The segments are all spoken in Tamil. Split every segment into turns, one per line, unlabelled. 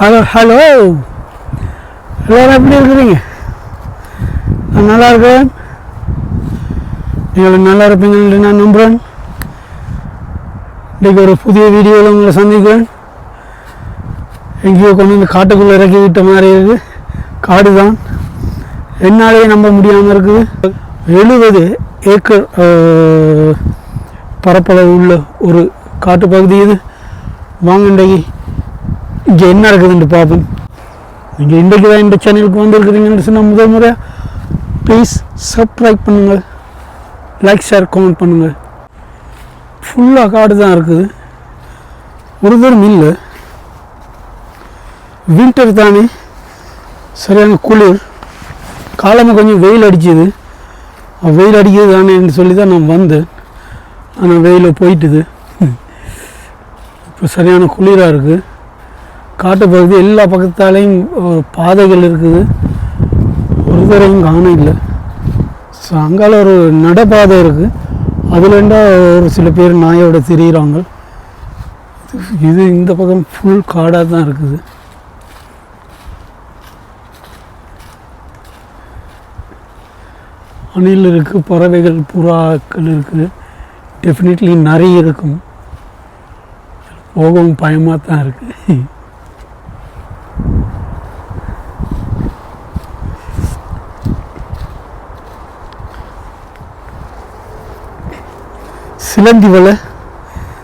Hello hello. எல்லோரும் எப்படி இருக்கிறீங்க? நான் நல்லா இருக்கேன். நீங்கள் நல்லா இருப்பீங்கன்னு நான் நம்புகிறேன் இன்றைக்கு ஒரு புதிய வீடியோவில் உங்களை சந்திக்கிறேன். எங்கேயோ கொண்டு வந்து காட்டுக்குள்ளே இறக்கி விட்ட மாதிரி இருக்குது. காடு தான். என்னாலேயே நம்ப முடியாமல் இருக்குது. எழுபது ஏக்கர் பரப்பளவு உள்ள ஒரு காட்டு பகுதி இது. வாங்க இன்றைக்கு இங்கே என்ன இருக்குதுன்னு பார்ப்போம். நீங்கள் இன்றைக்கு தான் இந்த சேனலுக்கு வந்திருக்கிறீங்கன்னு சொன்னால் முதல் முறை ப்ளீஸ் சப்ஸ்கிரைப் பண்ணுங்கள். லைக் ஷேர் கமெண்ட் பண்ணுங்கள். ஃபுல்லாக காடு தான் இருக்குது. ஒரு தூரம் இல்லை. வின்டர் தானே. சரியான குளிர். காலமாக கொஞ்சம் வெயில் அடிச்சுது. வெயில் அடிக்கிறது தானேன்னு சொல்லி தான் நான் வந்தேன். ஆனால் வெயில் போயிட்டுது. இப்போ சரியான குளிராக இருக்குது காட்டு பகுதி எல்லா பக்கத்தாலேயும் ஒரு பாதைகள் இருக்குது. ஒரு தரையும் காண இல்லை. ஸோ அங்கால ஒரு நடைபாதை இருக்குது அதுலேண்டா ஒரு சில பேர் நாயோட திரியிறாங்க. இது இந்த பக்கம் ஃபுல் காடாக தான் இருக்குது. அணில் இருக்குது பறவைகள் புறாக்கள் இருக்குது டெஃபினெட்லி நிறைய இருக்கும். போகவும் பயமாக தான் இருக்குது சிலந்தி வலை.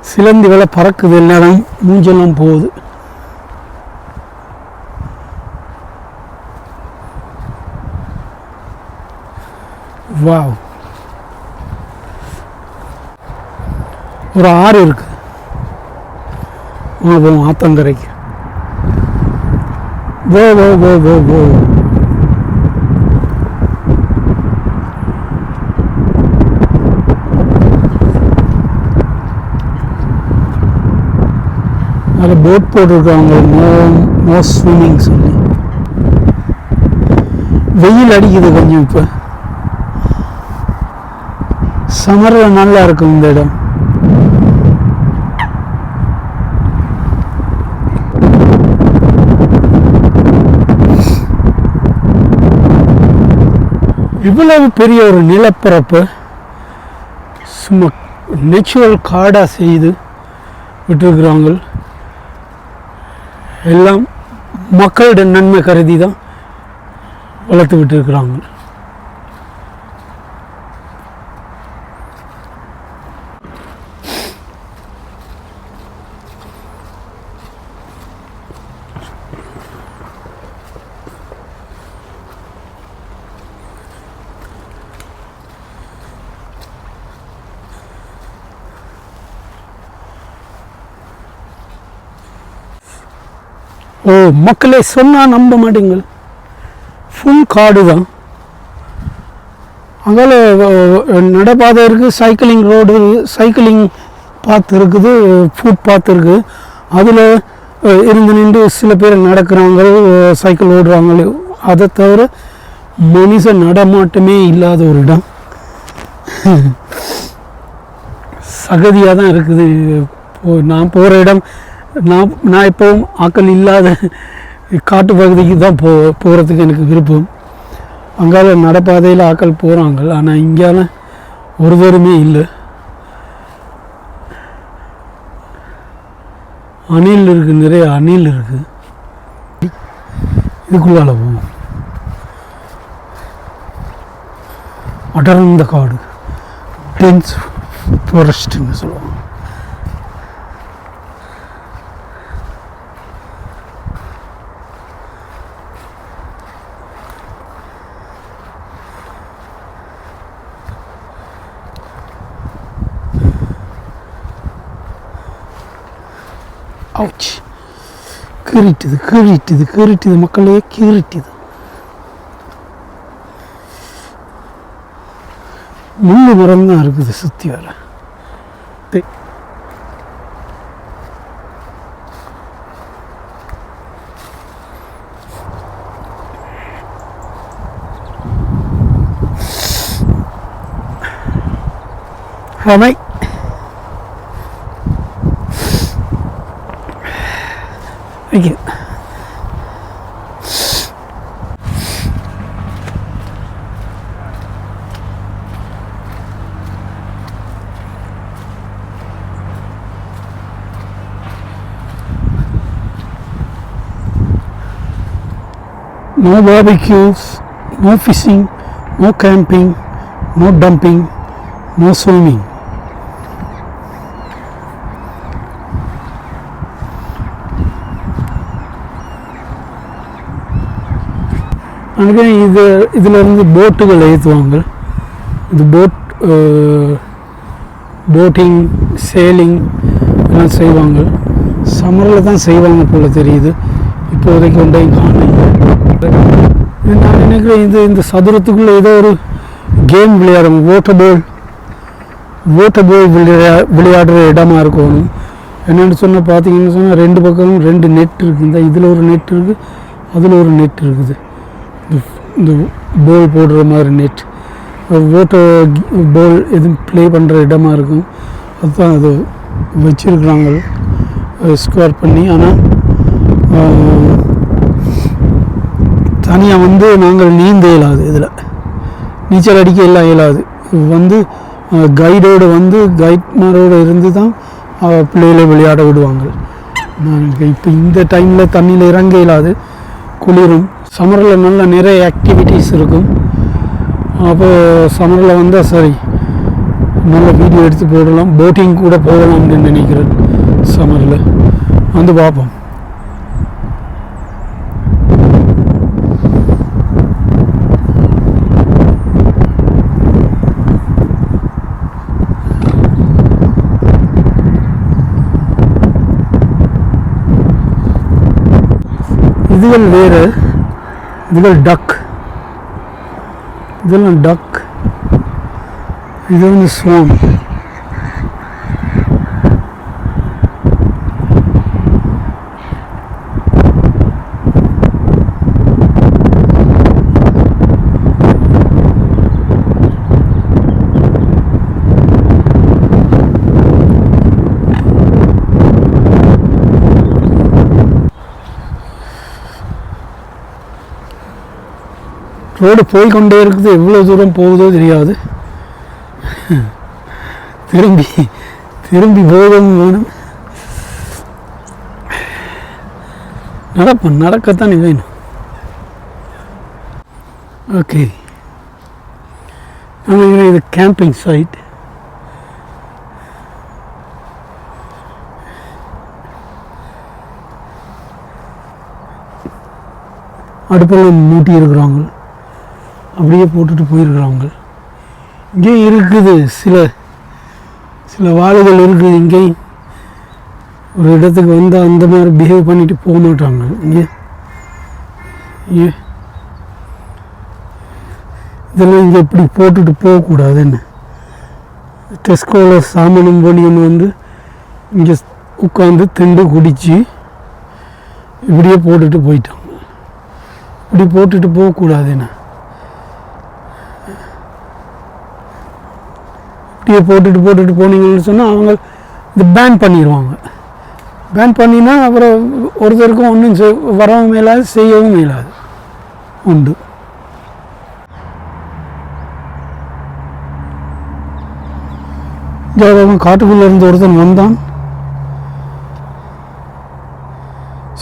சிலந்தி வலை பறக்குது எல்லாரும். மூஞ்செல்லாம் போகுது. வாவ். ஒரு ஆறு இருக்கு. போவோம் ஆத்தங்கரைக்கு. போ போ போ போ போ அதில் போட் போட்டிருக்காங்க. நோ நோ ஸ்விம்மிங் சொல்லி. வெயில் அடிக்குது கொஞ்சம் இப்போ. சமரில் நல்லா இருக்கும் இந்த இடம். இவ்வளவு பெரிய ஒரு நிலப்பரப்பு சும்மா நேச்சுரல் காடாக செய்து விட்டுருக்குறாங்க எல்லாம் மக்களிடம் நன்மை கருதி தான் வளர்த்து விட்டுருக்குறாங்க ஓ மக்களே சொன்னால் நம்ப மாட்டீங்க ஃபுல் காடு தான். அதனால் நடைபாதை இருக்குது சைக்கிளிங் ரோடு சைக்கிளிங் பாத் இருக்குது ஃபுட் பாத் இருக்குது அதில் இருந்து நின்று சில பேர் நடக்கிறாங்க சைக்கிள் ஓடுறாங்களே. அதை தவிர மனுஷ நடமாட்டமே இல்லாத ஒரு இடம். சகதியாக தான் இருக்குது. நான் போகிற இடம் நான் நான் எப்போவும் ஆக்கள் இல்லாத காட்டு பகுதிக்கு தான் போ போகிறதுக்கு எனக்கு விருப்பம். அங்கால நடைபாதையில் ஆக்கள் போகிறாங்க ஆனால் இங்கால ஒரு இல்லை. அணில் இருக்குது நிறைய அணில் இருக்குது இதுக்குள்ளால போவோம். அடர்ந்த காடு. டென்ஸ் ஃபாரஸ்ட்னு சொல்லுவாங்க கீறிட்டுது கீறிட்டுது கீறிட்டுது மக்களே கீறிட்டுது முள்ளு மரம் தான் இருக்குது சுற்றி வர தெ- No barbecues, no fishing, no camping, no dumping, no swimming. அதுக்கு இது இதிலிருந்து போட்டுகள் ஏற்றுவாங்க. இது போட் போட்டிங் சேலிங் எல்லாம் செய்வாங்க. சம்மரில் தான் செய்வாங்க போல் தெரியுது. இப்போதைக்கு ஒன்றையும் காணும். நான் நினைக்கிறேன் இது இந்த சதுரத்துக்குள்ளே ஏதோ ஒரு கேம் விளையாடும். ஓட்ட பால் ஓட்ட பால் விளையா விளையாடுற இடமா இருக்கும். என்னென்னு சொன்னால் பார்த்தீங்கன்னு சொன்னால் ரெண்டு பக்கமும் ரெண்டு நெட் இருக்குது இந்த இதில் ஒரு நெட் இருக்குது அதில் ஒரு நெட் இருக்குது. இந்த இந்த போடுற மாதிரி நெட் ஓட்ட போல் எதுவும் ப்ளே பண்ணுற இடமா இருக்கும். அதுதான் அது வச்சுருக்குறாங்க. ஸ்கொயர் பண்ணி. ஆனால் தனியாக வந்து நாங்கள் நீந்த இயலாது இதில். நீச்சல் அடிக்க எல்லாம் இயலாது. வந்து கைடோடு வந்து கைட்மாரோடு இருந்து தான் பிள்ளைகளை விளையாட விடுவாங்க. நாங்கள் இப்போ இந்த டைமில் தண்ணியில் இறங்க இயலாது. குளிரும். சம்மரில் நல்ல நிறைய ஆக்டிவிட்டீஸ் இருக்கும். அப்போ சம்மரில் வந்தால் சரி. நல்ல வீடியோ எடுத்து போடலாம். போட்டிங் கூட போகலாம்னு நினைக்கிறேன் சம்மரில் வந்து பார்ப்போம். இதுகள் வேறு. இதுகள் டக் இதெல்லாம் டக் இது வந்து ஸ்வாம் ரோடு போய்க்கொண்டே இருக்குது. எவ்வளோ தூரம் போகுதோ தெரியாது. திரும்பி திரும்பி போகவும் வேணும். நடப்பேன் நடக்கத்தானே வேணும். ஓகே. ஆமாம் இது கேம்பிங் சைட் அடுப்பெல்லாம் மூட்டி இருக்கிறாங்க அப்படியே போட்டுட்டு போயிருக்கிறாங்க. இங்கே இருக்குது சில சில வாழைகள் இருக்குது. இங்கே ஒரு இடத்துக்கு வந்தால் அந்த மாதிரி பிஹேவ் பண்ணிட்டு போக மாட்டாங்க. இங்கே இதெல்லாம் இங்கே இப்படி போட்டுட்டு போகக்கூடாதுன்னு. டெஸ்கோவில் சாமனும் பொடியன் வந்து இங்கே உட்காந்து திண்டு குடித்து இப்படியே போட்டுட்டு போயிட்டாங்க. இப்படி போட்டுட்டு போகக்கூடாதுன்னு. என்ன போட்டுட்டு போட்டுட்டு போனீங்கன்னு சொன்னால் அவங்க இது பேன் பண்ணிடுவாங்க பேன் பண்ணினா அப்புறம் ஒருத்தருக்கும் ஒன்றும் செய் வரவும் மேலாது செய்யவும் மேலாது உண்டு. காட்டுக்குள்ளே இருந்து ஒருத்தன் வந்தான்.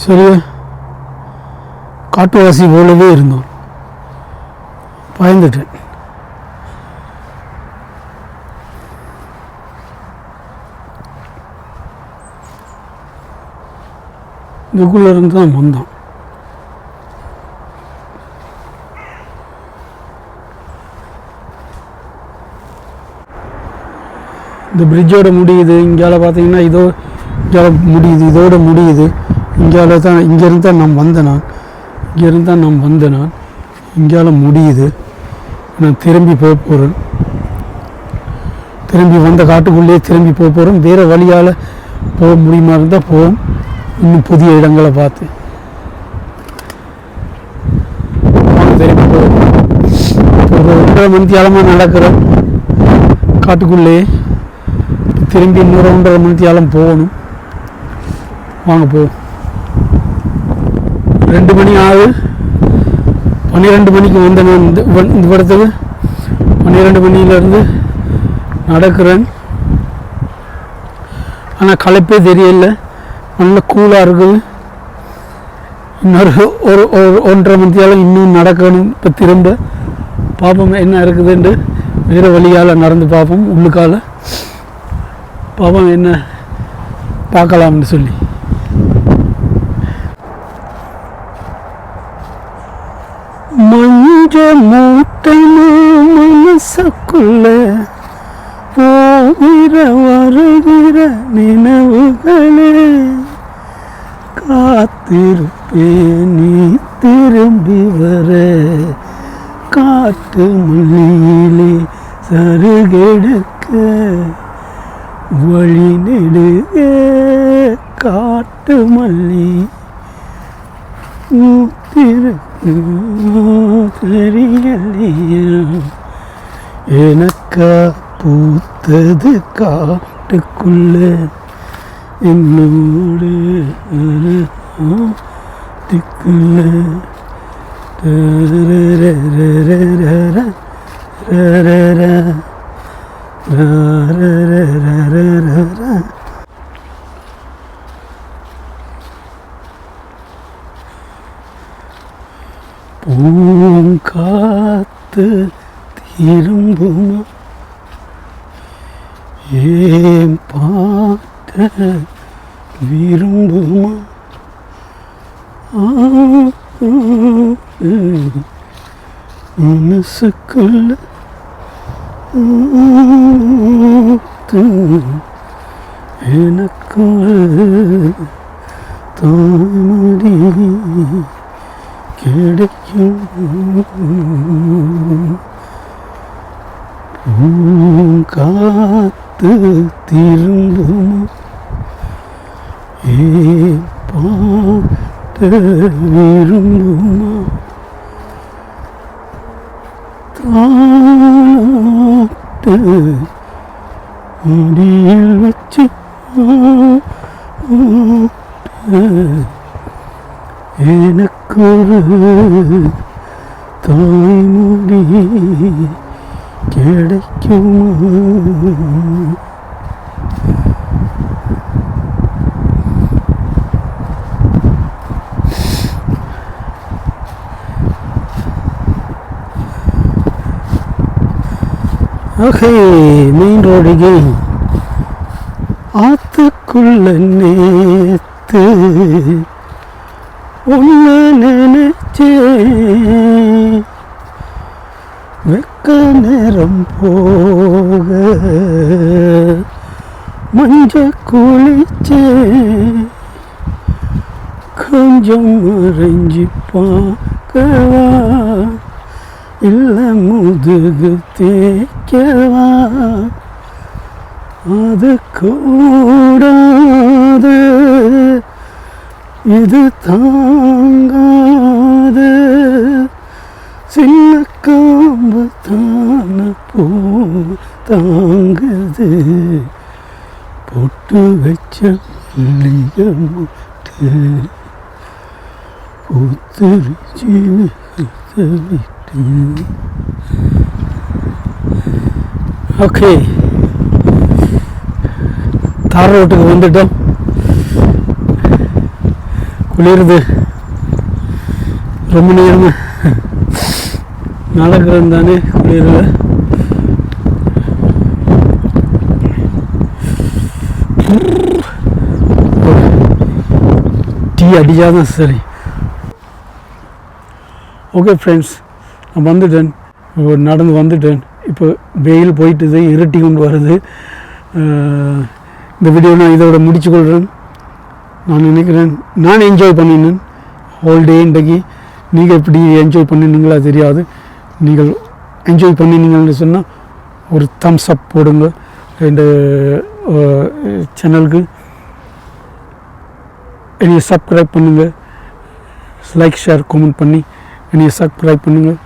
சரியா காட்டுவாசி போலவே இருந்தான். பயந்துட்டேன். இதுக்குள்ளே இருந்து தான் வந்தோம் இந்த பிரிட்ஜோட முடியுது இங்கால பார்த்தீங்கன்னா இதோ இங்கால முடியுது இதோட முடியுது. இங்கால தான் இங்கேருந்து தான் நான் வந்தேன் நான். இங்கேருந்து தான் நான் வந்தேன் நான். இங்கால முடியுது. நான் திரும்பி போக போகிறேன் திரும்பி வந்த காட்டுக்குள்ளேயே திரும்பி போக போகிறோம் வேறு வழியால் போக முடியுமா இருந்தால் போவோம். இன்னும் புதிய இடங்களை பார்த்து. போவோம் ஒரு ஒன்றரை மணித்தியாலமாக நடக்கிறோம் காட்டுக்குள்ளேயே திரும்பி இன்னொரு ஒன்றரை மணித்தியாலம் போகணும். வாங்க போ ரெண்டு மணி ஆகுது பன்னிரெண்டு மணிக்கு வந்த நான் இந்த இந்த படத்துக்கு பன்னிரெண்டு மணியிலேருந்து நடக்கிறேன். ஆனால் களைப்பே தெரியல. நல்ல கூலாக இருக்குது. இன்னொரு ஒரு ஒரு ஒன்றரை மணித்தாலும் இன்னும் நடக்கணும். இப்போ திரும்ப பார்ப்போம் என்ன இருக்குதுன்ட்டு வேறு வழியால் நடந்து பார்ப்போம் உள்ளுக்கால் பார்ப்போம் என்ன பார்க்கலாம்னு சொல்லி. மஞ்ச மூட்டை மனசக்குள்ள போகிற வருகிற நினைவுகளே. காத்திருப்பே நீ திரும்பி வர காட்டு மல்லியிலே சருகெடுக்க வழி நெடுக காட்டு மல்லி ஊத்திருக்கு தெரியலையா எனக்கா பூத்தது காட்டுக்குள்ள. என்னோடு திக்குள்ள பூங்காத்து திரும்புமா ஏன் பா விரும்புமா? மனசுக்குள்ள எனக்கு தாமடி கிடைக்கும். காத்து திரும்பும்? ஏ பாட்ட விரும்புமா தாட்டு முடியில் வச்சு எனக்கு ஒரு தாய்மொழி கிடைக்குமா ஓகே மெயின் ரோடு கெயின் ஆத்துக்குள்ள நேத்து உன்ன நினைச்சே. வெக்க நேரம் போக மஞ்ச குளிச்சே. கொஞ்சம் மறைஞ்சு பார்க்கவா? இல்ல முதுகு தேய்க்கவா? அது கூடாது. இது தாங்காது. சின்ன காம்பு தான பூ தாங்குது. பொட்டு வச்ச மல்லிகை முட்டு. ஓகே தார் ரோட்டுக்கு வந்துட்டோம். குளிருது. ரொம்ப நேரம் நடக்கிறது தானே குளிரில். டீ அடிச்சாதான் சரி. ஓகே ஃப்ரெண்ட்ஸ் நான் வந்துட்டேன் நடந்து வந்துட்டேன். இப்போ வெயில் போயிட்டுது இருட்டி கொண்டு வருது. இந்த வீடியோ நான் இதோட முடிச்சு கொள்கிறேன் நான் நினைக்கிறேன் நான் என்ஜாய் பண்ணினேன். ஹோல் டே இன்றைக்கு நீங்கள் எப்படி என்ஜாய் பண்ணினீங்களா தெரியாது. நீங்கள் என்ஜாய் பண்ணினீங்கன்னு சொன்னால் ஒரு தம்ஸ் அப் போடுங்க. இந்த சேனலுக்கு என்னையை சப்ஸ்கிரைப் பண்ணுங்கள் லைக் ஷேர் கமெண்ட் பண்ணி என்னையை சப்ஸ்கிரைப் பண்ணுங்கள்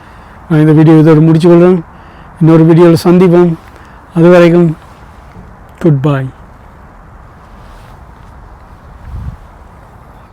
நான் இந்த வீடியோ இதோடு முடிச்சு கொள்கிறேன் இன்னொரு வீடியோவில் சந்திப்போம். அது வரைக்கும் குட் பாய்